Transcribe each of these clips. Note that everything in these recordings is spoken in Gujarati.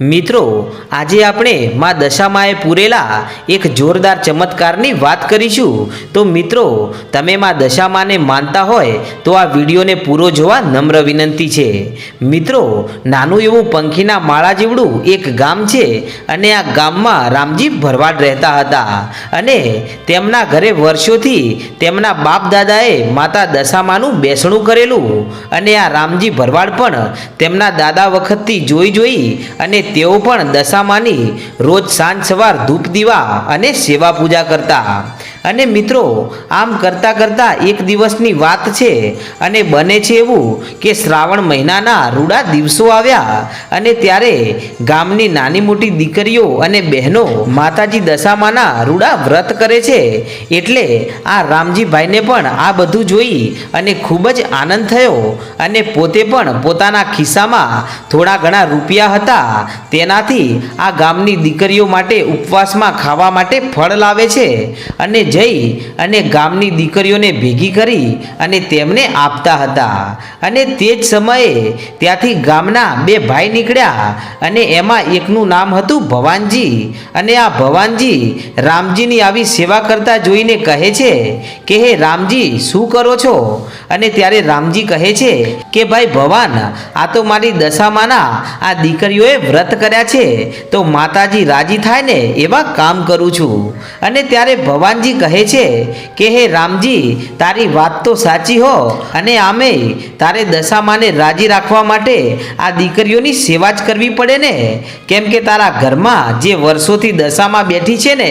મિત્રો, આજે આપણે માં દશામાએ પૂરેલા એક જોરદાર ચમત્કારની વાત કરીશું. તો મિત્રો, તમે માં દશામાને માનતા હોય તો આ વિડીયોને પૂરો જોવા નમ્ર વિનંતી છે. મિત્રો, નાનું એવું પંખીના માળા જેવડું એક ગામ છે અને આ ગામમાં રામજી ભરવાડ રહેતા હતા અને તેમના ઘરે વર્ષોથી તેમના બાપ દાદાએ માતા દશામાનું બેસણું કરેલું અને આ રામજી ભરવાડ પણ તેમના દાદા વખતથી જોઈ જોઈ અને તેઓ પણ દશામાની રોજ સાંજ સવાર ધૂપ દીવા અને સેવા પૂજા કરતા. અને મિત્રો, આમ કરતાં કરતાં એક દિવસની વાત છે અને બને છે એવું કે શ્રાવણ મહિનાના રૂડા દિવસો આવ્યા અને ત્યારે ગામની નાની મોટી દીકરીઓ અને બહેનો માતાજી દશામાના રૂડા વ્રત કરે છે. એટલે આ રામજીભાઈને પણ આ બધું જોઈ અને ખૂબ જ આનંદ થયો અને પોતે પણ પોતાના ખિસ્સામાં થોડા ઘણા રૂપિયા હતા. તેનાથી આ ગામની દીકરીઓ માટે ઉપવાસમાં ખાવા માટે ફળ લાવે છે અને જઈ અને ગામની દીકરીઓને ભેગી કરી અને તેમને આપતા હતા. અને તે જ સમયે ત્યાંથી ગામના બે ભાઈ નીકળ્યા અને એમાં એકનું નામ હતું ભવાનજી. અને આ ભવાનજી રામજીની આવી સેવા કરતા જોઈને કહે છે કે, હે રામજી, શું કરો છો? અને ત્યારે રામજી કહે છે કે, ભાઈ ભવાન, આ તો મારી દશામાના આ દીકરીઓએ વ્રત કર્યા છે, તો માતાજી રાજી થાય ને એવા કામ કરું છું. અને ત્યારે ભવાનજી કહે છે કે, હે રામજી, તારી વાત તો સાચી હો અને આમે તારે દશામાને રાજી રાખવા માટે આ દીકરીઓની સેવા જ કરવી પડે ને? કેમ કે તારા ઘરમાં જે વર્ષોથી દશામાં બેઠી છે ને,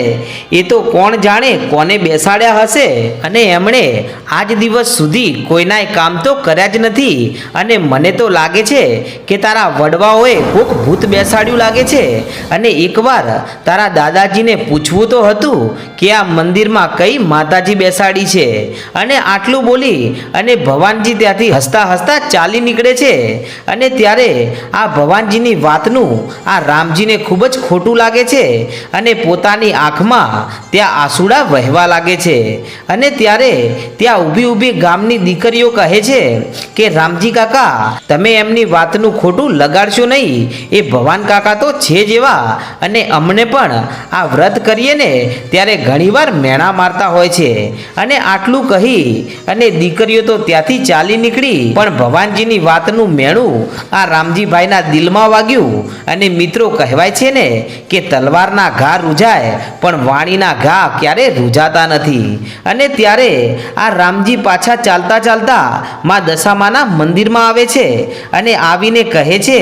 એ તો કોણ જાણે કોને બેસાડ્યા હશે? અને એમણે આજ દિવસ સુધી કોઈનાય કામ તો કર્યા જ નથી. અને મને તો લાગે છે કે તારા વડવાઓએ કોક ભૂત બેસાડ્યું લાગે છે. અને એકવાર તારા દાદાજીને પૂછવું તો હતું કે, આ મંદિરમાં કઈ માતાજી બેસાડી છે? અને આટલું બોલી અને ભવાનજી ત્યાંથી હસતા હસતા ચાલી નીકળે છે. અને ત્યારે આ ભવાનજીની વાતનું આ રામજીને ખૂબ જ ખોટું લાગે છે અને પોતાની આંખમાં ત્યાં આંસુડા વહેવા લાગે છે. અને ત્યારે ત્યાં ઊભી ઊભી ગામની દીકરીઓ કહે છે કે, રામજી કાકા, તમે એમની વાતનું ખોટું લગાડશો નહીં. એ ભવાન કાકા તો છે જ એવા અને અમને પણ આ વ્રત કરીએ ને ત્યારે ઘણીવાર મેણા મારતા હોય છે. અને આટલું કહી અને દીકરીઓ તો ત્યાંથી ચાલી નીકળી. પણ ભવાનજીની વાતનું મેણું આ રામજીભાઈના દિલમાં વાગ્યું. અને મિત્રો કહેવાય છે ને કે તલવારના ઘા રૂજાય, પણ વાણીના ઘા ક્યારે રૂજાતા નથી. અને ત્યારે આ રામજી પાછા ચાલતા ચાલતા માં દશામાના મંદિરમાં આવે છે. અને આવીને કહે છે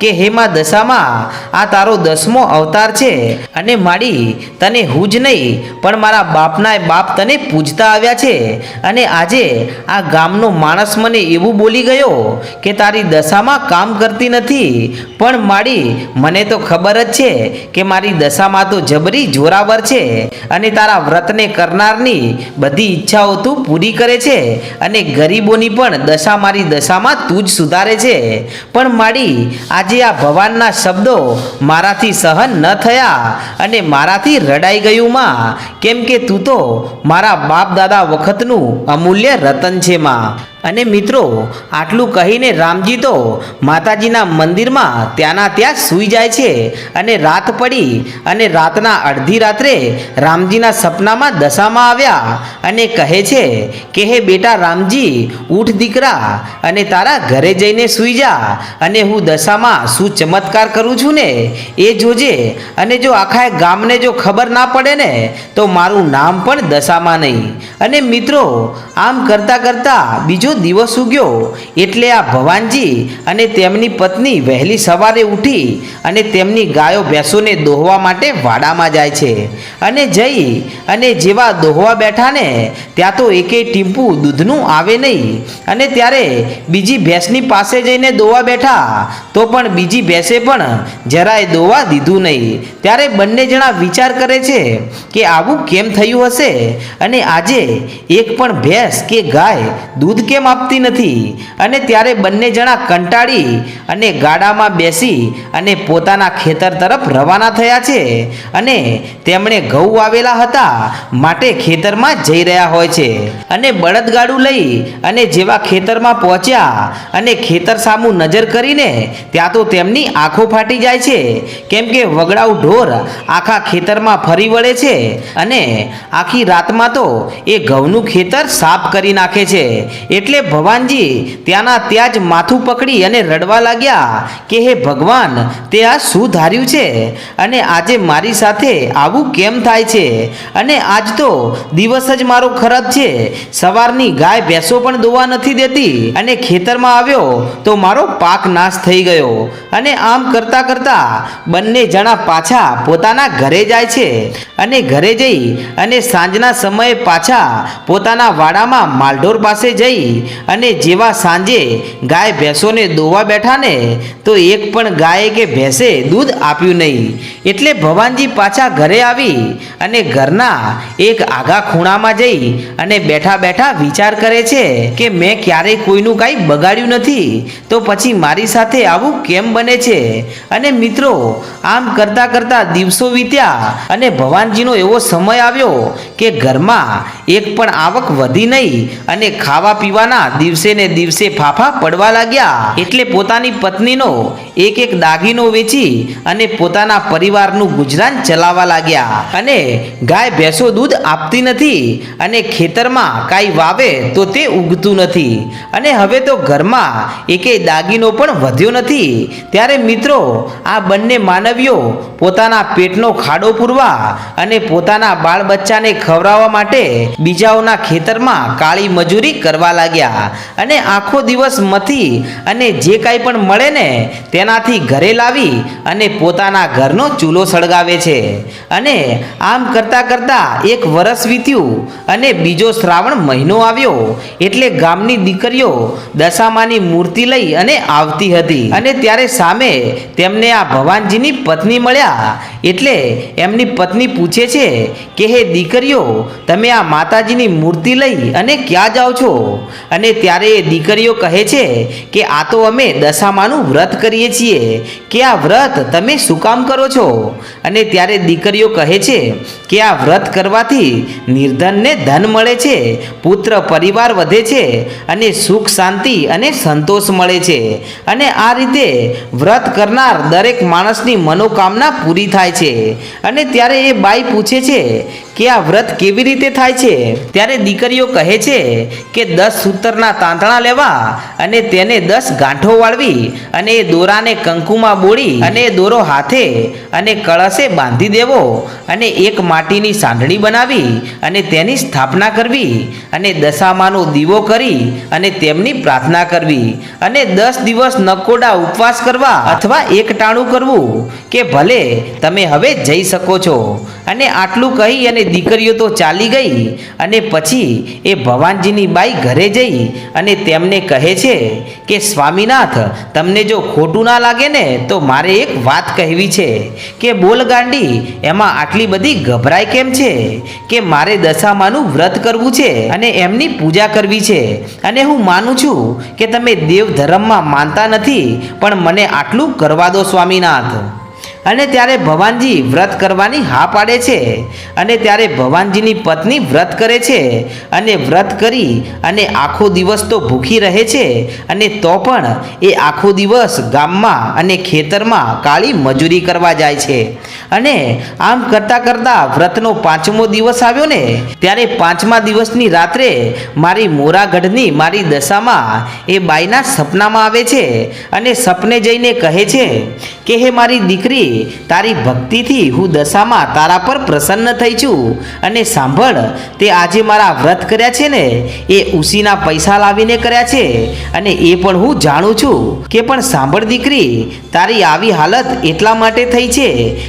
કે, હે માં દશામાં, આ તારો દસમો અવતાર છે. અને માડી, તને હું જ નહીં, પણ મારા બાપના બાપ તને પૂજતા આવ્યા છે. અને આજે આ ગામનો માણસ મને એવું બોલી ગયો કે તારી દશામાં કામ કરતી નથી. પણ માડી, મને તો ખબર જ છે કે મારી દશામાં તો જબરી જોરાવર છે અને તારા વ્રતને કરનારની બધી ઈચ્છાઓ તું પૂરી કરે છે અને ગરીબોની પણ દશા મારી દશામાં તું જ સુધારે છે. પણ માડી, આજે આ ભવાનના શબ્દો મારાથી સહન ન થયા અને મારાથી રડાઈ ગયું માં. કેમ કે તું તો મારા બાપ દાદા વખતનું અમૂલ્ય રતન છે માં. અને મિત્રો, આટલું કહીને રામજી તો માતાજીના મંદિરમાં ત્યાંના ત્યાં સૂઈ જાય છે અને રાત પડી અને રાતના અડધી રાત્રે રામજીના સપનામાં દશામાં આવ્યા અને કહે છે કે, હે બેટા રામજી, ઉઠ દીકરા અને તારા ઘરે જઈને સૂઈ જા અને હું દશામાં શું ચમત્કાર કરું છું ને એ જોજે. અને જો આખા ગામને જો ખબર ના પડે ને, તો મારું નામ પણ દશામાં નહીં. અને મિત્રો, આમ કરતાં કરતાં બીજો દિવસ ઉગ્યો, એટલે આ ભવાનજી અને તેમની પત્ની વહેલી સવારે ઉઠી અને તેમની ગાયો ભેંસોને દોહવા માટે વાડામાં જાય છે. અને જઈ અને જેવા દોહવા બેઠા ને ત્યાં તો એકેય ટીમ્પુ દૂધનું આવે નહીં. અને ત્યારે બીજી ભેંસની પાસે જઈને દોવા બેઠા, તો પણ બીજી ભેંસે પણ જરાય દોવા દીધું નહીં. ત્યારે બંને જણા વિચાર કરે છે કે આવું કેમ થયું હશે? અને આજે એક પણ ભેંસ કે ગાય દૂધ કેમ કેમ આપતી નથી. અને ત્યારે બંને જણા કંટાળી અને ગાડામાં બેસી અને પોતાના ખેતર તરફ રવાના થયા છે. અને તેમણે ઘઉં વાવેલા હતા, માટે ખેતરમાં જઈ રહ્યા હોય છે. અને બળદગાડું લઈ અને જેવા ખેતરમાં પહોંચ્યા અને ખેતર સામું નજર કરીને ત્યાં તો તેમની આંખો ફાટી જાય છે. કેમ કે વગડાઉ ઢોર આખા ખેતરમાં ફરી વળે છે અને આખી રાતમાં તો એ ઘઉંનું ખેતર સાફ કરી નાખે છે. એટલે ભવાનજી, ત્યાંના ત્યાં જ માથું પકડી અને રડવા લાગ્યા કે, હે ભગવાન, તે આ શું ધાર્યું છે? અને આજે મારી સાથે આવું કેમ થાય છે? અને આજ તો દિવસ જ મારો ખરાબ છે. સવારની ગાય ભેંસો પણ દોવા નથી દેતી. અને ખેતરમાં આવ્યો તો મારો પાક નાશ થઈ ગયો. અને આમ કરતાં કરતાં બંને જણા પાછા પોતાના ઘરે જાય છે. અને ઘરે જઈ અને સાંજના સમયે પાછા પોતાના વાડામાં માલઢોર પાસે જઈ અને જેવા સાંજે ગાય ભેંસોને દોવા બેઠા ને તો એક પણ ગાય કે ભેંસે દૂધ આપ્યું નહીં. એટલે ભવાનજી પાછા ઘરે આવી અને ઘરના એક આગા ખૂણામાં જઈ અને બેઠા બેઠા વિચાર કરે છે કે મેં ક્યારેય કોઈનું કાંઈ બગાડ્યું નથી, તો પછી મારી સાથે આવું કેમ બને છે? અને મિત્રો, આમ કરતા કરતા દિવસો વીત્યા અને ભવાનજીનો એવો સમય આવ્યો કે ઘરમાં એક પણ આવક વધી નહીં અને ખાવા પીવાના દિવસે ને દિવસે ફાફા પડવા લાગ્યા. એટલે પોતાની પત્નીનો એક એક દાગીનો વેચી અને પોતાના પરિવારનું ગુજરાન ચલાવવા લાગ્યા. અને ગાય, ભેંસો દૂધ આપતી નથી અને ખેતરમાં કાંઈ વાવે તો તે ઉગતું નથી. અને હવે તો ઘરમાં એકેય દાગીનો પણ વધ્યો નથી. ત્યારે મિત્રો, આ બંને માનવીઓ પોતાના પેટનો ખાડો પૂરવા અને પોતાના બાળ બચ્ચાને ખવડાવવા માટે બીજાઓના ખેતરમાં કાળી મજૂરી કરવા લાગ્યા. અને આખો દિવસ મથી અને જે કાંઈ પણ મળે ને તેનાથી ઘરે લાવી અને પોતાના ઘરનો ચૂલો સળગાવે છે. અને આમ કરતાં કરતાં એક વરસ વીત્યું અને બીજો શ્રાવણ મહિનો આવ્યો. એટલે ગામની દીકરીઓ દશામાની મૂર્તિ લઈ અને આવતી હતી. અને ત્યારે સામે તેમને આ ભવાનજીની પત્ની મળ્યા. એટલે એમની પત્ની પૂછે છે કે, હે દીકરીઓ, તમે આ માતાજીની મૂર્તિ લઈ અને ક્યાં જાઓ છો? અને ત્યારે એ દીકરીઓ કહે છે કે આ તો અમે દશામાનું વ્રત કરીએ છીએ કે આ વ્રત તમે શું કામ કરો છો? અને ત્યારે દીકરીઓ કહે છે કે આ વ્રત કરવાથી નિર્ધનને ધન મળે છે, પુત્ર પરિવાર વધે છે અને સુખ, શાંતિ અને સંતોષ મળે છે. અને આ રીતે વ્રત કરનાર દરેક માણસની મનોકામના પૂરી થાય છે. અને ત્યારે એ બાઈ પૂછે છે કે આ વ્રત કેવી રીતે થાય છે? ત્યારે દીકરીઓ કહે છે કે દસ સૂતરના તાંતણા લેવા અને તેને દસ ગાંઠો વાળવી અને એ દોરાને કંકુમાં બોળી અને દોરો હાથે અને કળશે બાંધી દેવો અને એક માટીની સાંઢણી બનાવી અને તેની સ્થાપના કરવી અને દશામાનો દીવો કરી અને તેમની પ્રાર્થના કરવી અને દસ દિવસ નકોડા ઉપવાસ કરવા અથવા એક ટાણું કરવું કે ભલે તમે હવે જઈ શકો છો. અને આટલું કહી અને દીકરીઓ તો ચાલી ગઈ અને પછી એ ભવાનજીની બાઈ ઘરે જઈ અને તેમને કહે છે કે, સ્વામીનાથ, તમને જો ખોટું ના લાગે ને, તો મારે એક વાત કહેવી છે કે, બોલ ગાંડી, એમાં આટલી બધી ગભરાય કેમ છે? કે મારે દશામાનું વ્રત કરવું છે અને એમની પૂજા કરવી છે. અને હું માનું છું કે તમે દેવ ધર્મમાં માનતા નથી, પણ મને આટલું કરવા દો, સ્વામીનાથ. અને ત્યારે ભવાનજી વ્રત કરવાની હા પાડે છે. અને ત્યારે ભવાનજીની પત્ની વ્રત કરે છે. અને વ્રત કરી અને આખો દિવસ તો ભૂખી રહે છે. અને તો પણ એ આખો દિવસ ગામમાં અને ખેતરમાં કાળી મજૂરી કરવા જાય છે. અને આમ કરતાં કરતાં વ્રતનો પાંચમો દિવસ આવ્યો ને, ત્યારે પાંચમા દિવસની રાત્રે મારી મોરાગઢની મારી દશામાં એ બાઈના સપનામાં આવે છે. અને સપને જઈને કહે છે કે, હે મારી દીકરી તારી ભક્તિથી હું દશામાં તારા પર પ્રસન્ન થઈ છું. અને સાંભળ, તે આજે મારા વ્રત કર્યા છે ને, એ ઉસીના પૈસા લાવીને કર્યા છે. અને એ પણ હું જાણું છું કે પણ સાંભળ દીકરી, તારી આવી હાલત એટલા માટે થઈ છે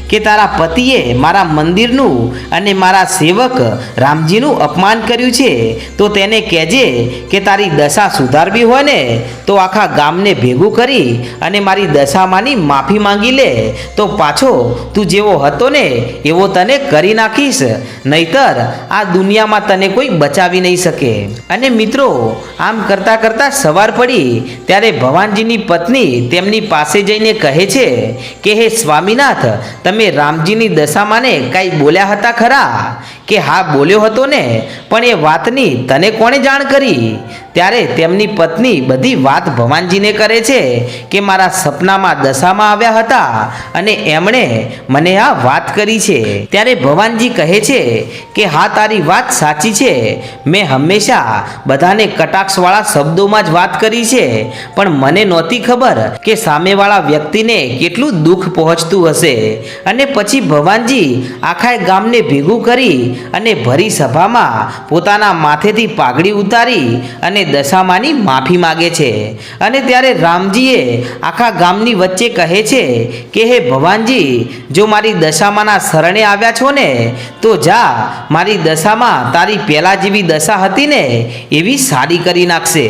કે તારા પતિએ મારા મંદિરનું અને મારા સેવક રામજીનું અપમાન કર્યું છે. તો તેને કહેજે કે તારી દશા સુધારવી હોય ને તો આખા ગામને ભેગું કરી અને મારી દશામાંની માફી માંગી લે. તો પાછો તું જેવો હતો ને, એવો તને કરી નાખીશ. નહીતર આ દુનિયામાં તને કોઈ બચાવી નહીં શકે. અને મિત્રો, આમ કરતાં કરતાં સવાર પડી, ત્યારે ભવાનજીની પત્ની તેમની પાસે જઈને કહે છે કે, હે સ્વામીનાથ, તમે રામજીની દશામાંને કાંઈ બોલ્યા હતા ખરા? કે હા, બોલ્યો હતો ને, પણ એ વાતની તને કોણે જાણ કરી? ત્યારે તેમની પત્ની બધી વાત ભવાનજીને કરે છે કે મારા સપનામાં દશામાં આવ્યા હતા અને એમણે મને આ વાત કરી છે. ત્યારે ભવાનજી કહે છે કે, હા, તારી વાત સાચી છે. મેં હંમેશા બધાને કટાક્ષવાળા શબ્દોમાં જ વાત કરી છે. પણ મને નહોતી ખબર કે સામેવાળા વ્યક્તિને કેટલું દુઃખ પહોંચતું હશે. અને પછી ભવાનજી આખા ગામને ભેગું કરી અને ભરી સભામાં પોતાના માથેથી પાઘડી ઉતારી અને દશામાની માફી માગે છે. અને ત્યારે રામજીએ આખા ગામની વચ્ચે કહે છે કે, હે ભવાનજી જો મારી દશામાના શરણે આવ્યા છો ને, તો જા, મારી દશામાં તારી પહેલાં જેવી દશા હતી ને, એવી સારી કરી નાખશે.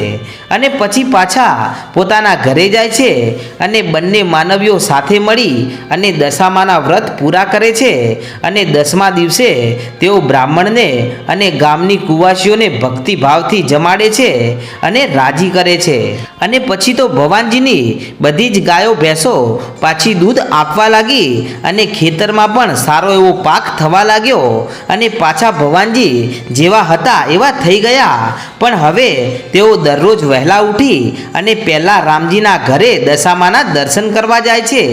અને પછી પાછા પોતાના ઘરે જાય છે અને બંને માનવીઓ સાથે મળી અને દશામાના વ્રત પૂરા કરે છે. અને દસમા દિવસે તેઓ બ્રાહ્મણને અને ગામની કુવાસીઓને ભક્તિભાવથી જમાડે છે અને રાજી કરે છે. અને પછી તો ભવાનજીની બધી જ ગાયો ભેંસો પાછી દૂધ આપવા લાગી અને ખેતરમાં પણ સારો એવો પાક થવા લાગ્યો અને પાછા ભવાનજી જેવા હતા એવા થઈ ગયા. પણ હવે તેઓ દરરોજ વહેલા ઉઠી અને પહેલાં રામજીના ઘરે દશામાના દર્શન કરવા જાય છે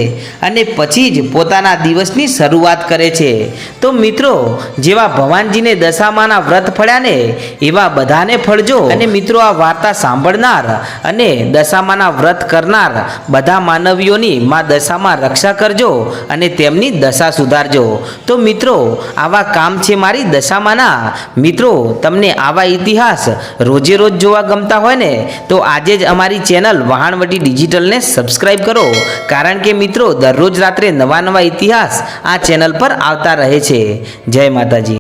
અને પછી જ પોતાના દિવસની શરૂઆત કરે છે. તો મિત્રો, જેવા ભવાનજીને દશામાના વ્રત ફળ્યા ને એવા બધાને ફળજો. અને મિત્રો, આ વાર્તા સાંભળનાર અને દશામાના વ્રત કરનાર બધા માનવીઓની માં દશામાં રક્ષા કરજો અને તેમની દશા સુધારજો. તો મિત્રો, આવા કામ છે મારી દશામાંના. મિત્રો, તમને આવા ઇતિહાસ રોજે રોજ જોવા ગમતા હોય ને, તો આજે જ અમારી ચેનલ વહાણવટી ડિજિટલને સબસ્ક્રાઈબ કરો. કારણ કે મિત્રો, દરરોજ રાત્રે નવા નવા ઇતિહાસ આ ચેનલ પર આવતા રહે છે. જય માતાજી.